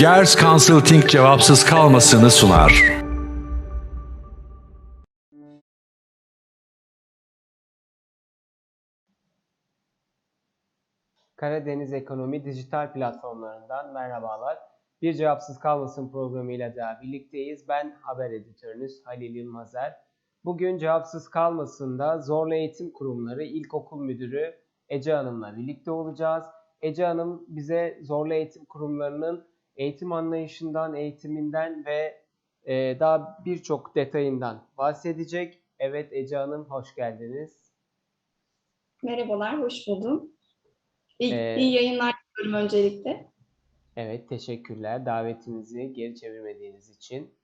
Gers Consulting cevapsız kalmasını sunar. Karadeniz Ekonomi dijital platformlarından merhabalar. Bir Cevapsız Kalmasın programıyla da birlikteyiz. Ben haber editörünüz Halil Yılmazer. Bugün Cevapsız Kalmasın'da Zorlu Eğitim Kurumları İlkokul Müdürü Ece Hanım'la birlikte olacağız. Ece Hanım bize Zorlu Eğitim Kurumları'nın eğitim anlayışından, eğitiminden ve e, daha birçok detayından bahsedecek. Evet Ece Hanım hoş geldiniz. Merhabalar, hoş buldum. İyi, Ee, iyi yayınlar diliyorum öncelikle. Evet, teşekkürler davetinizi geri çevirmediğiniz için.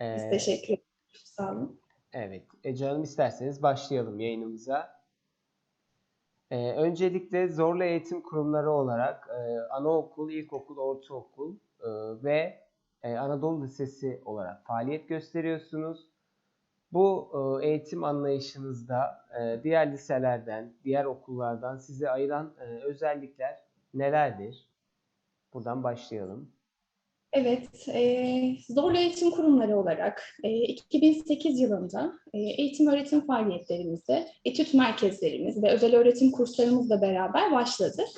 Biz Ee, teşekkür ederiz. Sağ olun. evet, Ece Hanım isterseniz başlayalım yayınımıza. Ee, öncelikle zorlu eğitim kurumları olarak e, anaokul, ilkokul, ortaokul e, ve e, Anadolu Lisesi olarak faaliyet gösteriyorsunuz. Bu eğitim anlayışınızda diğer liselerden, diğer okullardan sizi ayıran özellikler nelerdir? Buradan başlayalım. Evet, e, Zorlu Eğitim Kurumları olarak e, 2008 yılında e, eğitim öğretim faaliyetlerimize, etüt merkezlerimiz ve özel öğretim kurslarımızla beraber başladık.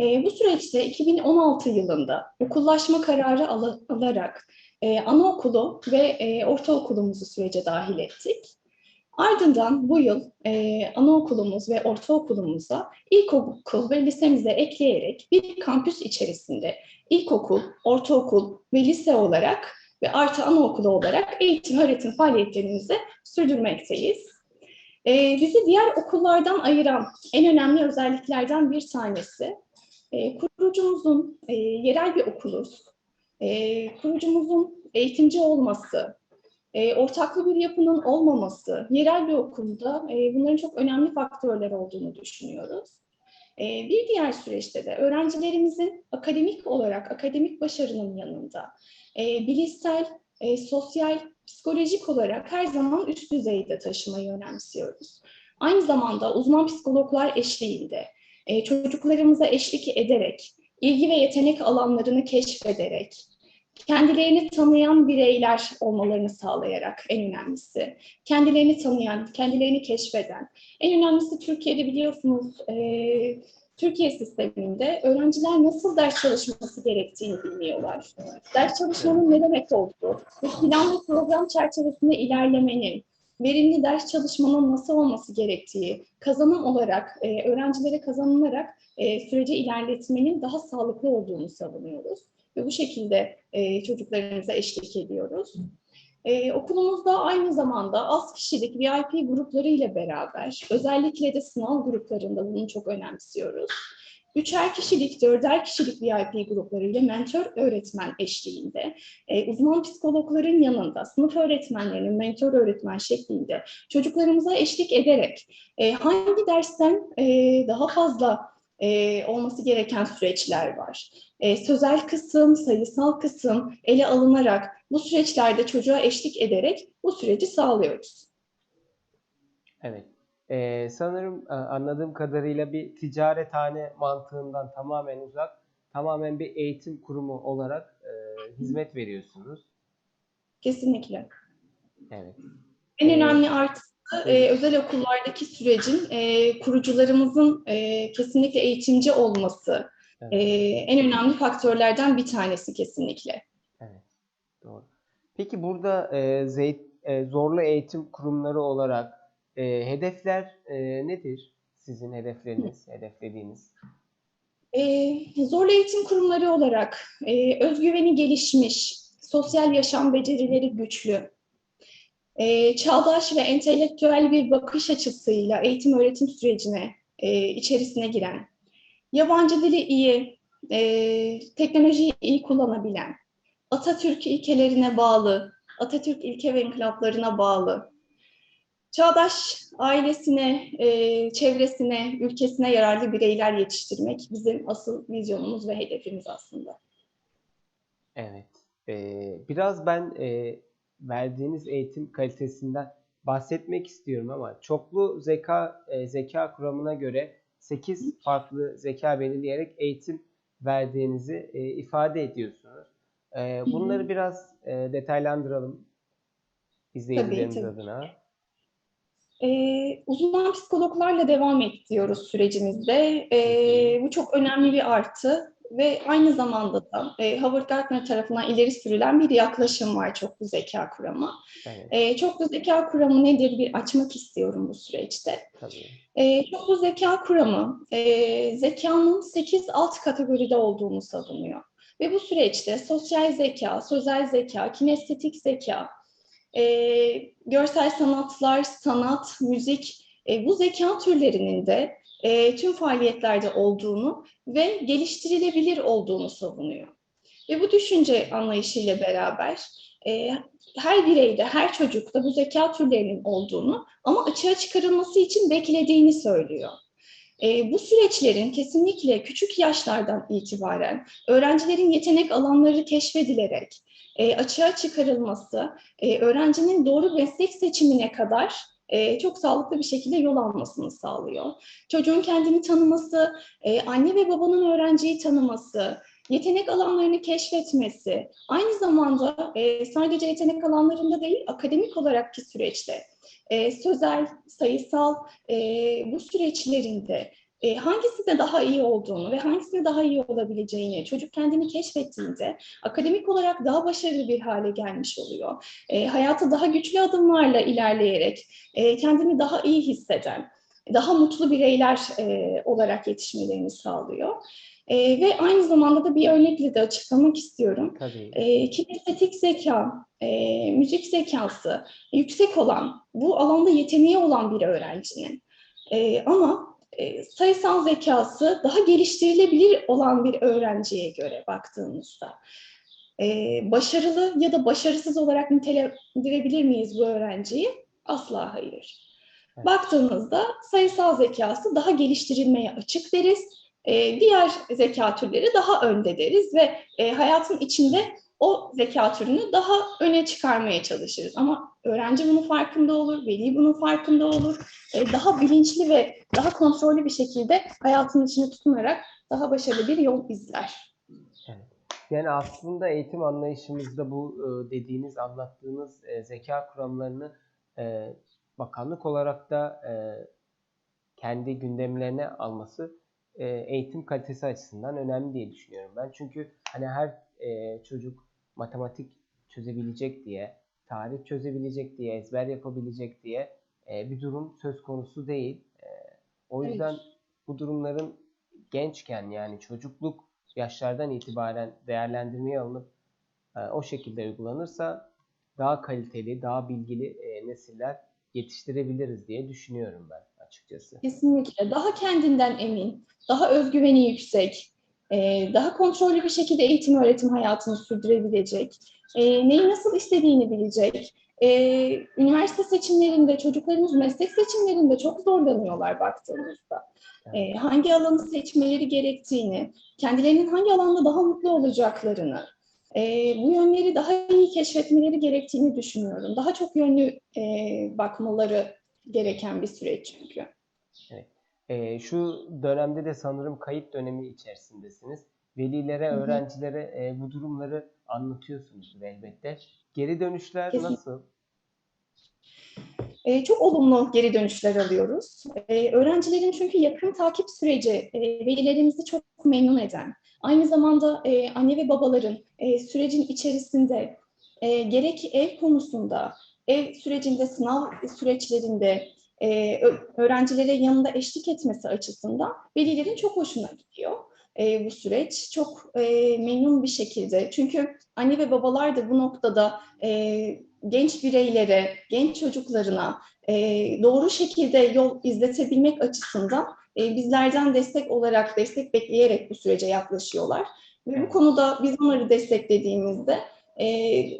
E, bu süreçte 2016 yılında okullaşma kararı ala- alarak e, anaokulu ve e, ortaokulumuzu sürece dahil ettik. Ardından bu yıl e, anaokulumuz ve ortaokulumuza ilkokul ve lisemize ekleyerek bir kampüs içerisinde ilkokul, ortaokul ve lise olarak ve artı anaokulu olarak eğitim öğretim faaliyetlerimizi sürdürmekteyiz. Ee, bizi diğer okullardan ayıran en önemli özelliklerden bir tanesi e, kurucumuzun e, yerel bir okuluz, e, kurucumuzun eğitimci olması, e, ortaklı bir yapının olmaması, yerel bir okulda e, bunların çok önemli faktörler olduğunu düşünüyoruz. Ee, Bir diğer süreçte de öğrencilerimizin akademik olarak, akademik başarının yanında e, bilişsel, e, sosyal, psikolojik olarak her zaman üst düzeyde taşımayı önemsiyoruz. Aynı zamanda uzman psikologlar eşliğinde e, çocuklarımıza eşlik ederek, ilgi ve yetenek alanlarını keşfederek, kendilerini tanıyan bireyler olmalarını sağlayarak en önemlisi, kendilerini tanıyan, kendilerini keşfeden, en önemlisi Türkiye'de biliyorsunuz e, Türkiye sisteminde öğrenciler nasıl ders çalışması gerektiğini bilmiyorlar. Ders çalışmanın ne demek olduğu, ve plan ve program çerçevesinde ilerlemenin, verimli ders çalışmanın nasıl olması gerektiği, kazanım olarak, e, öğrencilere kazanılarak e, süreci ilerletmenin daha sağlıklı olduğunu savunuyoruz. Ve bu şekilde e, çocuklarımıza eşlik ediyoruz. Ee, okulumuzda aynı zamanda az kişilik VIP grupları ile beraber, özellikle de sınav gruplarında bunu çok önemsiyoruz. Üçer kişilik, dörder kişilik VIP grupları ile mentor öğretmen eşliğinde, e, uzman psikologların yanında, sınıf öğretmenlerinin mentor öğretmen şeklinde çocuklarımıza eşlik ederek e, hangi dersten e, daha fazla e, olması gereken süreçler var. E, sözel kısım, sayısal kısım ele alınarak bu süreçlerde çocuğa eşlik ederek bu süreci sağlıyoruz. Evet. Ee, sanırım e, anladığım kadarıyla bir ticarethane mantığından tamamen uzak, tamamen bir eğitim kurumu olarak e, hizmet veriyorsunuz. Kesinlikle. Evet. En önemli artısı e, özel okullardaki sürecin e, kurucularımızın e, kesinlikle eğitimci olması Evet. e, en önemli faktörlerden bir tanesi kesinlikle. Evet. Doğru. Peki burada e, zeyt, e, zorlu eğitim kurumları olarak e, hedefler e, nedir? Sizin hedefleriniz, hedeflediğiniz? E, zorlu eğitim kurumları olarak e, özgüveni gelişmiş, sosyal yaşam becerileri güçlü, e, çağdaş ve entelektüel bir bakış açısıyla eğitim öğretim sürecine e, içerisine giren, yabancı dili iyi, e, teknolojiyi iyi kullanabilen, Atatürk ilkelerine bağlı, Atatürk ilke ve inkılaplarına bağlı, çağdaş ailesine, e, çevresine, ülkesine yararlı bireyler yetiştirmek bizim asıl vizyonumuz ve hedefimiz aslında. Evet. Ee, biraz ben e, verdiğiniz eğitim kalitesinden bahsetmek istiyorum ama çoklu zeka e, zeka kuramına göre 8 farklı zeka belirleyerek eğitim verdiğinizi e, ifade ediyorsunuz. E, bunları biraz e, detaylandıralım izleyicilerimiz tabii. adına. Ee, uzman psikologlarla devam ediyoruz sürecimizde. Ee, bu çok önemli bir artı ve aynı zamanda da e, Howard Gardner tarafından ileri sürülen bir yaklaşım var çoklu zeka kuramı. Evet, Ee, çoklu zeka kuramı nedir bir açmak istiyorum bu süreçte. tabii. E, çoklu zeka kuramı e, zekanın 8 alt kategoride olduğunu savunuyor. Ve bu süreçte sosyal zeka, sözel zeka, kinestetik zeka, e, görsel sanatlar, sanat, müzik e, bu zeka türlerinin de e, tüm faaliyetlerde olduğunu ve geliştirilebilir olduğunu savunuyor. Ve bu düşünce anlayışıyla beraber e, her bireyde, her çocukta bu zeka türlerinin olduğunu ama açığa çıkarılması için beklediğini söylüyor. E, bu süreçlerin kesinlikle küçük yaşlardan itibaren öğrencilerin yetenek alanları keşfedilerek e, açığa çıkarılması, e, öğrencinin doğru meslek seçimine kadar e, çok sağlıklı bir şekilde yol almasını sağlıyor. Çocuğun kendini tanıması, e, anne ve babanın öğrenciyi tanıması, yetenek alanlarını keşfetmesi, aynı zamanda e, sadece yetenek alanlarında değil, akademik olarak bir süreçte e, sözel, sayısal e, bu süreçlerinde e, hangisinde daha iyi olduğunu ve hangisinde daha iyi olabileceğini çocuk kendini keşfettiğinde akademik olarak daha başarılı bir hale gelmiş oluyor. E, hayata daha güçlü adımlarla ilerleyerek e, kendini daha iyi hisseden, daha mutlu bireyler e, olarak yetişmelerini sağlıyor. E, ve aynı zamanda da bir örnekle de açıklamak istiyorum. Tabii. E, kinestetik zeka, e, müzik zekası yüksek olan, bu alanda yeteneği olan bir öğrencinin e, ama e, sayısal zekası daha geliştirilebilir olan bir öğrenciye göre baktığımızda e, başarılı ya da başarısız olarak nitelendirebilir miyiz bu öğrenciyi? Asla hayır. Evet. Baktığımızda sayısal zekası daha geliştirilmeye açık deriz. E, diğer zeka türleri daha önde deriz ve e, hayatın içinde o zeka türünü daha öne çıkarmaya çalışırız. Ama öğrenci bunun farkında olur, veli bunun farkında olur. E, daha bilinçli ve daha kontrollü bir şekilde hayatın içine tutunarak daha başarılı bir yol izler. Yani aslında eğitim anlayışımızda bu e, dediğiniz, anlattığınız e, zeka kuramlarını e, bakanlık olarak da kendi gündemlerine alması eğitim kalitesi açısından önemli diye düşünüyorum ben. Çünkü hani her çocuk matematik çözebilecek diye, tarih çözebilecek diye, ezber yapabilecek diye e, bir durum söz konusu değil. E, o Evet. yüzden bu durumların gençken yani çocukluk yaşlardan itibaren değerlendirmeye alınıp e, o şekilde uygulanırsa daha kaliteli, daha bilgili e, nesiller yetiştirebiliriz diye düşünüyorum ben açıkçası. Kesinlikle. Daha kendinden emin, daha özgüveni yüksek, e, daha kontrollü bir şekilde eğitim öğretim hayatını sürdürebilecek, e, neyi nasıl istediğini bilecek. E, üniversite seçimlerinde, çocuklarımız meslek seçimlerinde çok zorlanıyorlar baktığımızda. E, hangi alanı seçmeleri gerektiğini, kendilerinin hangi alanda daha mutlu olacaklarını, e, bu yönleri daha iyi keşfetmeleri gerektiğini düşünüyorum. Daha çok yönlü e, bakmaları gereken bir süreç çünkü. E, şu dönemde de sanırım kayıt dönemi içerisindesiniz. Velilere, öğrencilere e, bu durumları anlatıyorsunuzdur elbette. Geri dönüşler nasıl? E, çok olumlu geri dönüşler alıyoruz. E, öğrencilerin çünkü yakın takip süreci e, velilerimizi çok memnun eden, aynı zamanda e, anne ve babaların e, sürecin içerisinde e, gerek ev konusunda, ev sürecinde, sınav süreçlerinde e, öğrencilere yanında eşlik etmesi açısından velilerin çok hoşuna gidiyor e, bu süreç. Çok e, memnun bir şekilde. Çünkü anne ve babalar da bu noktada e, genç bireylere, genç çocuklarına e, doğru şekilde yol izletebilmek açısından e, bizlerden destek olarak, destek bekleyerek bu sürece yaklaşıyorlar. Ve bu konuda biz onları desteklediğimizde e,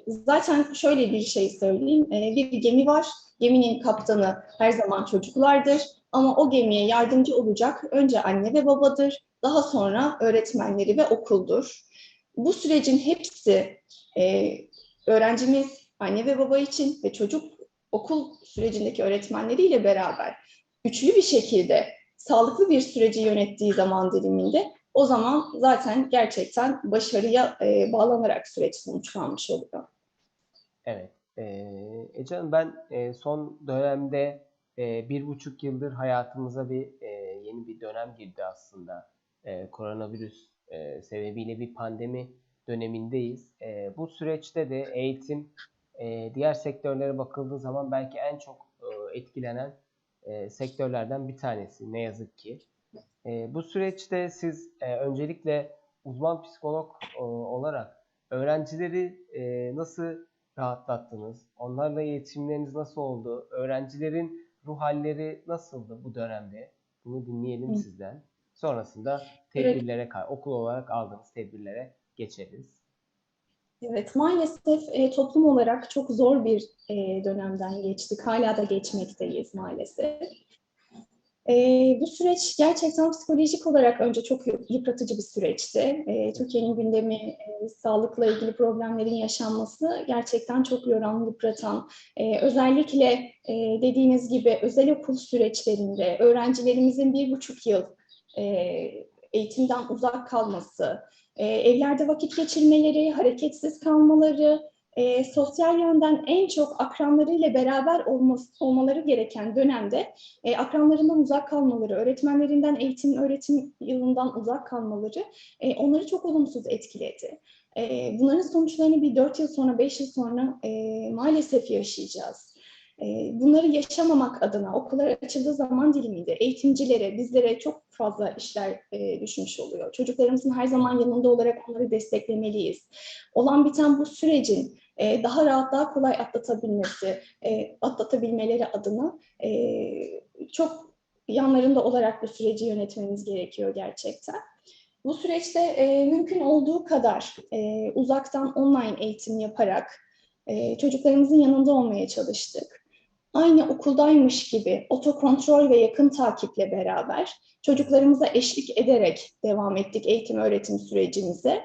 zaten şöyle bir şey söyleyeyim. E, bir gemi var, geminin kaptanı her zaman çocuklardır. Ama o gemiye yardımcı olacak önce anne ve babadır, daha sonra öğretmenleri ve okuldur. Bu sürecin hepsi e, öğrencimiz, anne ve baba için ve çocuk okul sürecindeki öğretmenleriyle beraber üçlü bir şekilde sağlıklı bir süreci yönettiği zaman diliminde O zaman zaten gerçekten başarıya e, bağlanarak süreç sonuçlanmış oluyor. Evet. Ee, Ece Hanım ben e, son dönemde e, bir buçuk yıldır hayatımıza bir e, yeni bir dönem girdi aslında. E, koronavirüs e, sebebiyle bir pandemi dönemindeyiz. E, bu süreçte de eğitim e, diğer sektörlere bakıldığı zaman belki en çok e, etkilenen e, sektörlerden bir tanesi ne yazık ki. E, bu süreçte siz e, öncelikle uzman psikolog e, olarak öğrencileri e, nasıl rahatlattınız? Onlarla iletişimleriniz nasıl oldu? Öğrencilerin ruh halleri nasıldı bu dönemde? Bunu dinleyelim Hı. sizden. Sonrasında tedbirlere, ka- okul olarak aldığınız tedbirlere geçeriz. Evet, maalesef e, toplum olarak çok zor bir e, dönemden geçtik. Hala da geçmekteyiz maalesef. E, bu süreç gerçekten psikolojik olarak önce çok yı- yıpratıcı bir süreçti. E, Türkiye'nin gündemi e, sağlıkla ilgili problemlerin yaşanması gerçekten çok yoran, yıpratan. E, özellikle e, dediğiniz gibi özel okul süreçlerinde öğrencilerimizin bir buçuk yıl e, eğitimden uzak kalması, e, evlerde vakit geçirmeleri, hareketsiz kalmaları, e, sosyal yönden en çok akranlarıyla beraber olması, olmaları gereken dönemde e, akranlarından uzak kalmaları, öğretmenlerinden eğitim, öğretim yılından uzak kalmaları e, onları çok olumsuz etkiledi. E, bunların sonuçlarını bir dört yıl sonra, beş yıl sonra e, maalesef yaşayacağız. E, Bunları yaşamamak adına okullar açıldığı zaman diliminde eğitimcilere, bizlere çok fazla işler e, düşmüş oluyor. Çocuklarımızın her zaman yanında olarak onları desteklemeliyiz. Olan biten bu sürecin e, daha rahat, daha kolay atlatabilmesi, e, atlatabilmeleri adına çok yanlarında olarak bu süreci yönetmemiz gerekiyor gerçekten. Bu süreçte e, mümkün olduğu kadar e, uzaktan online eğitim yaparak e, çocuklarımızın yanında olmaya çalıştık aynı okuldaymış gibi otokontrol ve yakın takiple beraber çocuklarımıza eşlik ederek devam ettik eğitim öğretim sürecimize.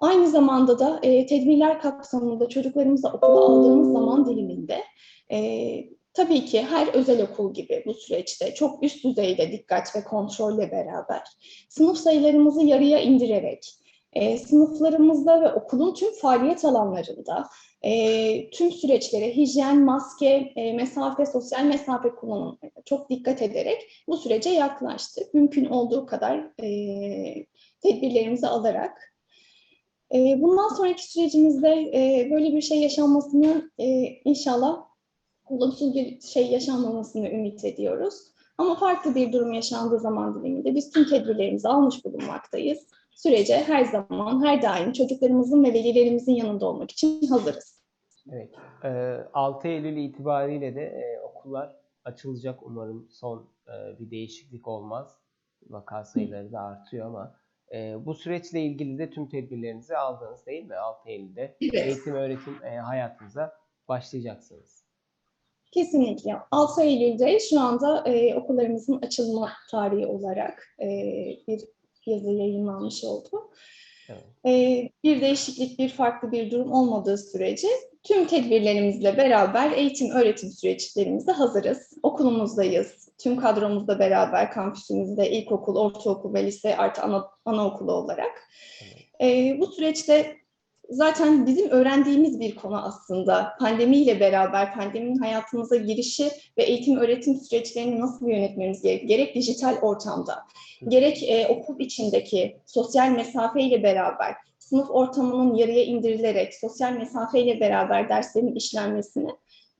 Aynı zamanda da e, tedbirler kapsamında çocuklarımıza okula aldığımız zaman diliminde e, tabii ki her özel okul gibi bu süreçte çok üst düzeyde dikkat ve kontrolle beraber sınıf sayılarımızı yarıya indirerek e, sınıflarımızda ve okulun tüm faaliyet alanlarında e, tüm süreçlere hijyen, maske, e, mesafe, sosyal mesafe kullanımına çok dikkat ederek bu sürece yaklaştık. Mümkün olduğu kadar e, tedbirlerimizi alarak. E, bundan sonraki sürecimizde e, böyle bir şey yaşanmasını e, inşallah olumsuz bir şey yaşanmamasını ümit ediyoruz. Ama farklı bir durum yaşandığı zaman diliminde biz tüm tedbirlerimizi almış bulunmaktayız. Sürece her zaman, her daim çocuklarımızın ve velilerimizin yanında olmak için hazırız. Evet. e, 6 Eylül itibariyle de e, okullar açılacak umarım son e, bir değişiklik olmaz. Vaka sayıları da artıyor ama e, bu süreçle ilgili de tüm tedbirlerinizi aldınız değil mi? 6 Eylül'de Evet. eğitim öğretim e, hayatınıza başlayacaksınız. Kesinlikle. 6 Eylül'de şu anda e, okullarımızın açılma tarihi olarak e, bir yazı yayınlanmış oldu. Evet. E, bir değişiklik, bir farklı bir durum olmadığı sürece tüm tedbirlerimizle beraber eğitim öğretim süreçlerimize hazırız. Okulumuzdayız. Tüm kadromuzla beraber kampüsümüzde ilkokul, ortaokul ve lise artı ana, anaokulu olarak. E, bu süreçte zaten bizim öğrendiğimiz bir konu aslında. Pandemiyle beraber pandeminin hayatımıza girişi ve eğitim öğretim süreçlerini nasıl yönetmemiz gerek, gerek dijital ortamda, gerek e, okul içindeki sosyal mesafeyle beraber sınıf ortamının yarıya indirilerek sosyal mesafeyle beraber derslerin işlenmesini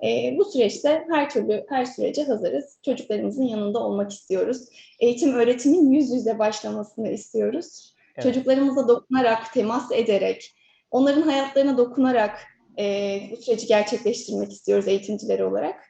e, bu süreçte her türlü her sürece hazırız. Çocuklarımızın yanında olmak istiyoruz. Eğitim öğretimin yüz yüze başlamasını istiyoruz. Evet. Çocuklarımıza dokunarak, temas ederek, onların hayatlarına dokunarak e, bu süreci gerçekleştirmek istiyoruz eğitimciler olarak.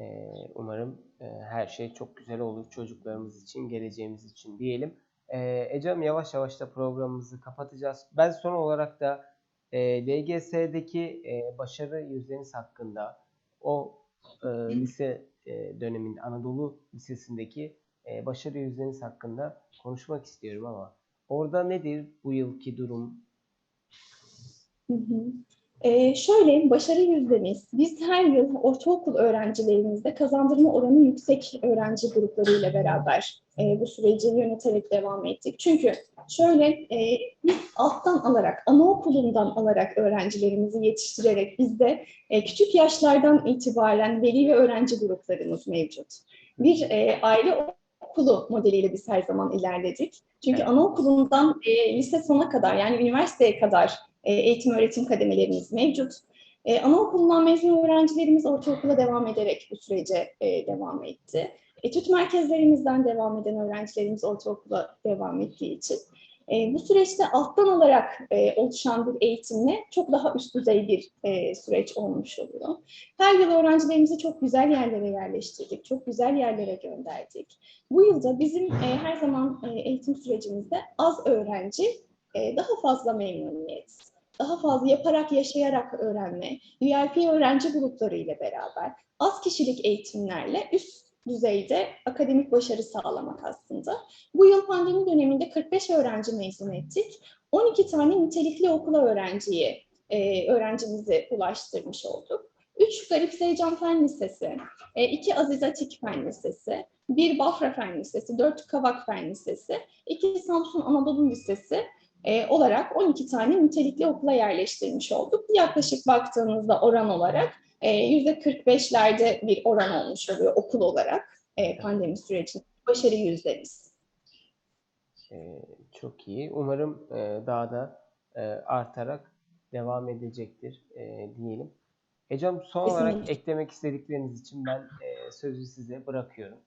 E, umarım e, her şey çok güzel olur çocuklarımız için, geleceğimiz için diyelim. E, Ecem yavaş yavaş da programımızı kapatacağız. Ben son olarak da e, LGS'deki e, başarı yüzdeniz hakkında o e, lise e, döneminde Anadolu Lisesi'ndeki e, başarı yüzdeniz hakkında konuşmak istiyorum ama orada nedir bu yılki durum? Hı. Ee, şöyle, başarı yüzdemiz, biz her yıl ortaokul öğrencilerimizde kazandırma oranı yüksek öğrenci gruplarıyla beraber e, bu süreci yöneterek devam ettik. Çünkü şöyle, e, biz alttan alarak, anaokulundan alarak öğrencilerimizi yetiştirerek bizde e, küçük yaşlardan itibaren veli ve öğrenci gruplarımız mevcut. Bir e, aile okulu modeliyle biz her zaman ilerledik. Çünkü Evet. anaokulundan e, lise sona kadar yani üniversiteye kadar e, eğitim öğretim kademelerimiz mevcut. E, anaokulundan mezun öğrencilerimiz ortaokula devam ederek bu sürece e, devam etti. Etüt merkezlerimizden devam eden öğrencilerimiz ortaokula devam ettiği için e, bu süreçte alttan alarak e, oluşan bir eğitimle çok daha üst düzey bir e, süreç olmuş oluyor. Her yıl öğrencilerimizi çok güzel yerlere yerleştirdik, çok güzel yerlere gönderdik. Bu yılda bizim e, her zaman e, eğitim sürecimizde az öğrenci, e, daha fazla memnuniyet, daha fazla yaparak, yaşayarak öğrenme, VIP öğrenci grupları ile beraber az kişilik eğitimlerle üst düzeyde akademik başarı sağlamak aslında. Bu yıl pandemi döneminde 45 öğrenci mezun ettik. 12 tane nitelikli okula öğrenciyi, e, öğrencimizi ulaştırmış olduk. 3 Garip Seycan Fen Lisesi, 2 Aziz Atik Fen Lisesi, 1 Bafra Fen Lisesi, 4 Kavak Fen Lisesi, 2 Samsun Anadolu Lisesi e, olarak 12 tane nitelikli okula yerleştirmiş olduk. Yaklaşık baktığınızda oran olarak e, %45'lerde bir oran olmuş oluyor okul olarak e, pandemi sürecinde. Başarı yüzdemiz. Ee, çok iyi. Umarım e, daha da e, artarak devam edecektir diyelim. Ecem son olarak Kesinlikle. eklemek istedikleriniz için ben sözü size bırakıyorum.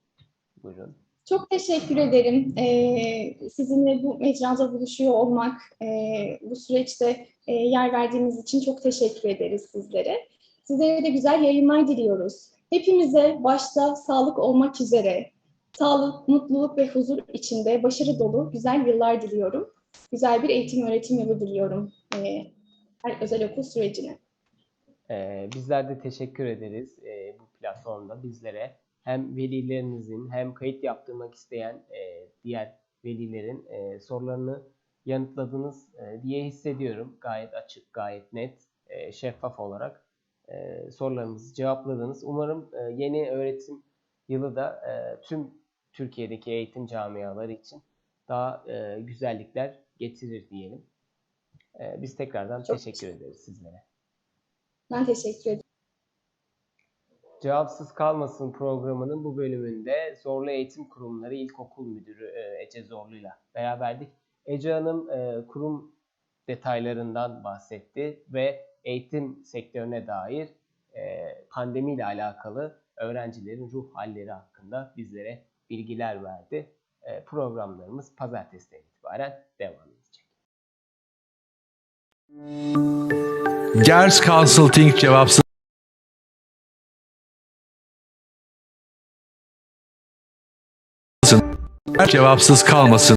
Buyurun. Çok teşekkür ederim. Ee, sizinle bu mecrada buluşuyor olmak, e, bu süreçte e, yer verdiğiniz için çok teşekkür ederiz sizlere. Sizlere de güzel yayınlar diliyoruz. Hepimize başta sağlık olmak üzere sağlık, mutluluk ve huzur içinde başarı dolu güzel yıllar diliyorum. Güzel bir eğitim öğretim yılı diliyorum e, her özel okul sürecine. Ee, bizler de teşekkür ederiz e, bu platformda bizlere hem velilerinizin hem kayıt yaptırmak isteyen e, diğer velilerin e, sorularını yanıtladınız e, diye hissediyorum. Gayet açık, gayet net, e, şeffaf olarak e, sorularımızı cevapladınız. Umarım e, yeni öğretim yılı da e, tüm Türkiye'deki eğitim camiaları için daha e, güzellikler getirir diyelim. E, biz tekrardan Çok teşekkür ederiz sizlere. Ben teşekkür ederim. Cevapsız Kalmasın programının bu bölümünde Zorlu Eğitim Kurumları İlkokul Müdürü e, Ece Zorlu'yla beraberdik. Ece Hanım e, kurum detaylarından bahsetti ve eğitim sektörüne dair e, pandemiyle alakalı öğrencilerin ruh halleri hakkında bizlere bilgiler verdi. E, Programlarımız pazartesiden itibaren devam edecek. Gers Consulting cevapsız cevapsız kalmasın.